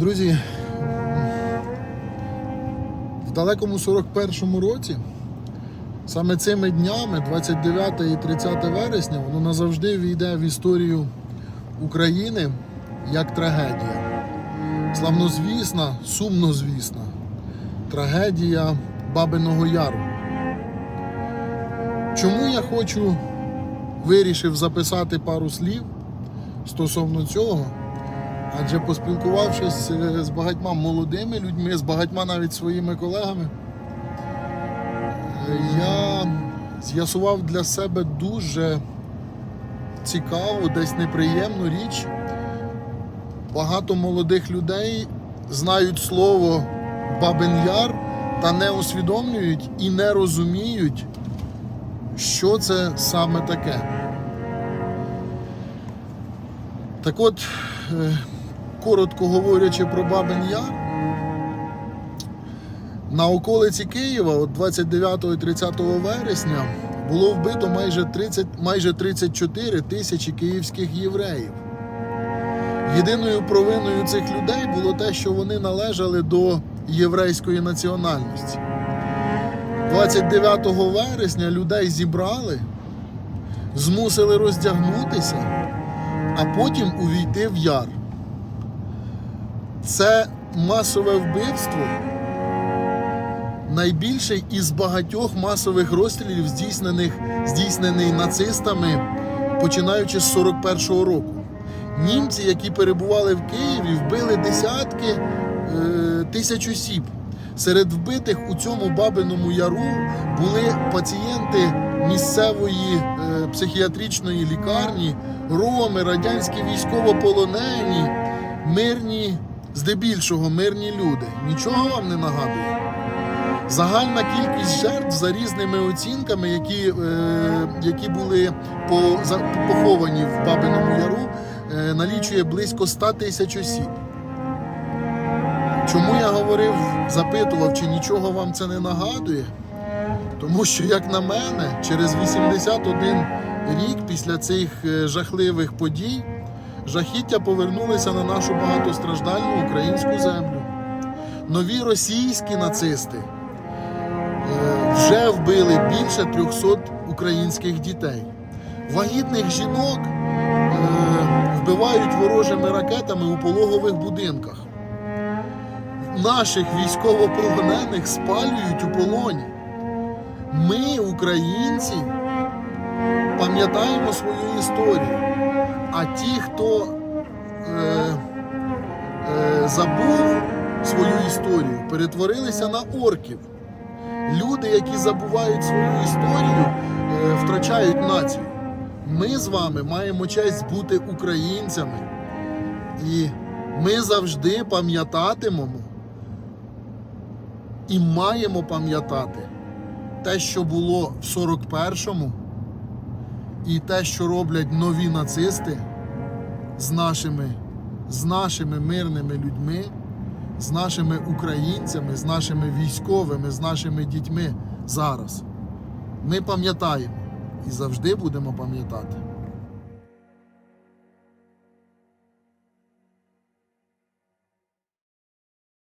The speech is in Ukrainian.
Друзі, в далекому 41-му році, саме цими днями, 29 і 30 вересня, воно назавжди війде в історію України як трагедія. Славнозвісна, сумнозвісна трагедія Бабиного Яру. Чому я хочу вирішив записати пару слів стосовно цього? Адже поспілкувавшись е, з багатьма молодими людьми, з багатьма навіть своїми колегами, е, я з'ясував для себе дуже цікаву, десь неприємну річ. Багато молодих людей знають слово Бабин Яр та не усвідомлюють і не розуміють, що це саме таке. Так от, е, коротко говорячи про Бабин Яр, на околиці Києва, от 29-30 вересня, було вбито майже 30, майже 34 тисячі київських євреїв. Єдиною провиною цих людей було те, що вони належали до єврейської національності. 29 вересня людей зібрали, змусили роздягнутися, а потім увійти в яр. Це масове вбивство найбільший із багатьох масових розстрілів, здійснених, здійснений нацистами, починаючи з 41-го року. Німці, які перебували в Києві, вбили десятки е, тисяч осіб. Серед вбитих у цьому Бабиному Яру були пацієнти місцевої е, психіатричної лікарні, роми, радянські військовополонені, мирні, здебільшого мирні люди. Нічого вам не нагадує? Загальна кількість жертв за різними оцінками, які, е, які були по, за, поховані в Бабиному Яру, е, налічує близько 100 тисяч осіб. Чому я говорив, запитував, чи нічого вам це не нагадує? Тому що, як на мене, через 81 рік після цих е, жахливих подій жахіття повернулися на нашу багатостраждальну українську землю. Нові російські нацисти е, вже вбили більше 300 українських дітей. Вагітних жінок е, вбивають ворожими ракетами у пологових будинках. Наших військовополонених спалюють у полоні. Ми, українці, пам'ятаємо свою історію. А ті, хто е, е, забув свою історію, перетворилися на орків. Люди, які забувають свою історію, е, втрачають націю. Ми з вами маємо честь бути українцями. І ми завжди пам'ятатимемо і маємо пам'ятати те, що було в 41-му, і те, що роблять нові нацисти з нашими, з нашими мирними людьми, з нашими українцями, з нашими військовими, з нашими дітьми зараз. Ми пам'ятаємо і завжди будемо пам'ятати.